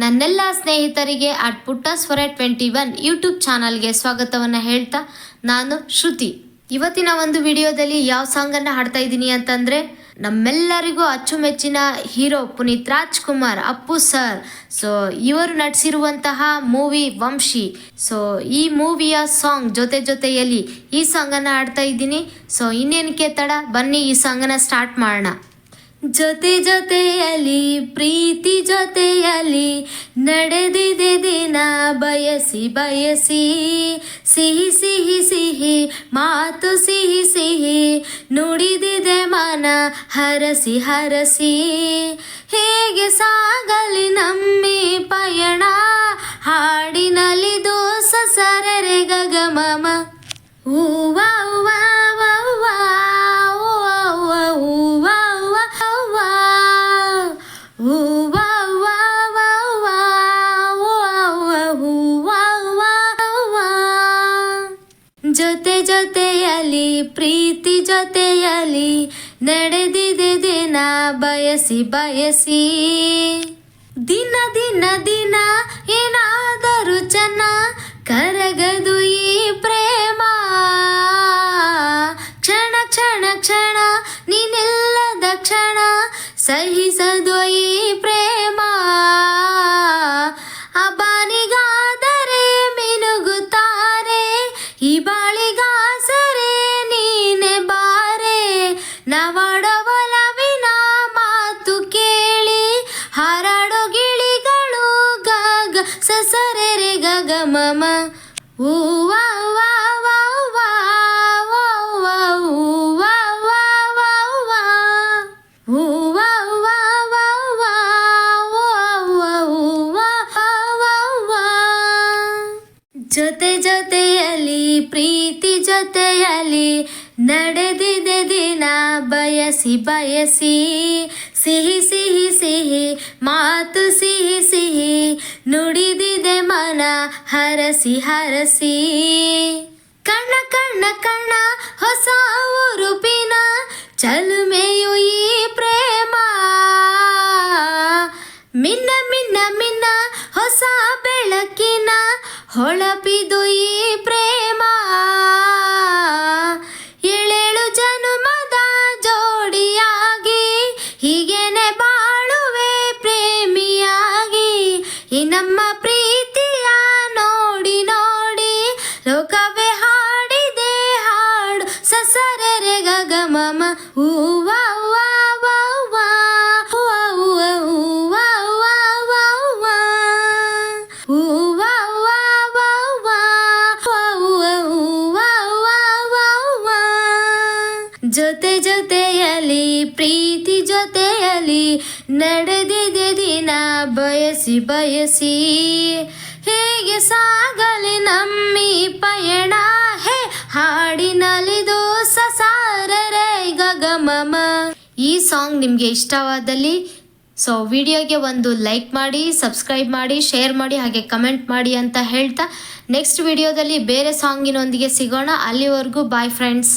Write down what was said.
ನನ್ನೆಲ್ಲ ಸ್ನೇಹಿತರಿಗೆ ಅಟ್ ಪುಟ್ಟ ಸ್ವರ ಟ್ವೆಂಟಿ ಒನ್ ಯೂಟ್ಯೂಬ್ ಚಾನಲ್ಗೆ ಸ್ವಾಗತವನ್ನು ಹೇಳ್ತಾ ನಾನು ಶ್ರುತಿ. ಇವತ್ತಿನ ಒಂದು ವಿಡಿಯೋದಲ್ಲಿ ಯಾವ ಸಾಂಗನ್ನು ಹಾಡ್ತಾ ಇದ್ದೀನಿ ಅಂತಂದರೆ, ನಮ್ಮೆಲ್ಲರಿಗೂ ಅಚ್ಚುಮೆಚ್ಚಿನ hero Puneeth Rajkumar Appu sir so ಇವರು ನಟಿಸಿರುವಂತಹ ಮೂವಿ ವಂಶಿ. ಸೊ ಈ ಮೂವಿಯ ಸಾಂಗ್ ಜೊತೆ ಜೊತೆಯಲ್ಲಿ ಈ ಸಾಂಗನ್ನು ಹಾಡ್ತಾ ಇದ್ದೀನಿ. ಸೊ ಇನ್ನೇನಕ್ಕೆ ತಡ? ಬನ್ನಿ ಈ ಸಾಂಗನ್ನು ಸ್ಟಾರ್ಟ್ ಮಾಡೋಣ. ಜೊತೆ ಜೊತೆಯಲ್ಲಿ, ಪ್ರೀತಿ ಜೊತೆಯಲ್ಲಿ ನಡೆದಿದೆ ದಿನ. ಬಯಸಿ ಬಯಸಿ, ಸಿಹಿ ಸಿಹಿ ಸಿಹಿ, ಮಾತು ಸಿಹಿ ಸಿಹಿ, ನುಡಿದಿದೆ ಮನ, ಹರಸಿ ಹರಸಿ. ಹೇಗೆ ಸಾಗಲಿ ನಮ್ಮಿ ಪಯಣ ಹಾಡಿನಲ್ಲಿ ದೋಸ ಸರರೆ ಗಗಮಮ. ಹೂವಾ ಜೊತೆ ಜೊತೆಯಲ್ಲಿ ಪ್ರೀತಿ ಜೊತೆಯಲ್ಲಿ ನಡೆದಿದೆ ದಿನ ಬಯಸಿ ಬಯಸಿ. ದಿನ ದಿನ ದಿನ ಈ ಬಾಳಿಗಾಸರೆ ನೀನೆ ಬಾರೆ. ನವಡವಲವಿನ ಮಾತು ಕೇಳಿ ಹಾರಾಡೋ ಗಿಳಿಗಳು ಗಗ ಸಸರೆರೆ ಗಗ ಮಮ. ಹೂವಾ ಜೊತೆ ಜೊತೆಯಲ್ಲಿ, ಪ್ರೀತಿ ಜೊತೆಯಲ್ಲಿ ನಡೆದಿದೆ ದಿನ ಬಯಸಿ ಬಯಸಿ. ಸಿಹಿ ಸಿಹಿ ಸಿಹಿ, ಮಾತು ಸಿಹಿ ಸಿಹಿ, ನುಡಿದಿದೆ ಮನ ಹರಸಿ ಹರಸಿ. ಕಣ್ಣ ಕಣ್ಣ ಕಣ್ಣ, ಹೊಸ ಉರುಪಿನ ಚಲುಮೆಯು ಹೊಳಪಿದು ಈ ಪ್ರೇಮ. ಏಳೇಳು ಜನುಮದ ಜೋಡಿಯಾಗಿ ಹೀಗೇನೆ ಬಾಳುವೆ ಪ್ರೇಮಿಯಾಗಿ. ಈ ನಮ್ಮ ಪ್ರೀತಿಯ ನೋಡಿ ನೋಡಿ ಲೋಕವೇ ಹಾಡಿದೆ ಹಾಡು. ಸಸರರೆ ಗಗ ಜೊತೆ ಜೊತೆಯಲ್ಲಿ, ಪ್ರೀತಿ ಜೊತೆಯಲ್ಲಿ ನಡೆದಿದೆ ದಿನ ಬಯಸಿ ಬಯಸಿ. ಹೇಗೆ ಸಾಗಲಿ ನಮ್ಮಿ ಪಯಣ? ಹೇ, ಹಾಡಿನಲ್ಲಿ ದೋಸ ಸಾರರೆ ಗಗಮಮ. ಈ ಸಾಂಗ್ ನಿಮಗೆ ಇಷ್ಟವಾದಲ್ಲಿ, ಸೊ ವಿಡಿಯೋಗೆ ಒಂದು ಲೈಕ್ ಮಾಡಿ, ಸಬ್ಸ್ಕ್ರೈಬ್ ಮಾಡಿ, ಶೇರ್ ಮಾಡಿ, ಹಾಗೆ ಕಮೆಂಟ್ ಮಾಡಿ ಅಂತ ಹೇಳ್ತಾ, ನೆಕ್ಸ್ಟ್ ವಿಡಿಯೋದಲ್ಲಿ ಬೇರೆ ಸಾಂಗಿನೊಂದಿಗೆ ಸಿಗೋಣ. ಅಲ್ಲಿವರೆಗೂ ಬಾಯ್ ಫ್ರೆಂಡ್ಸ್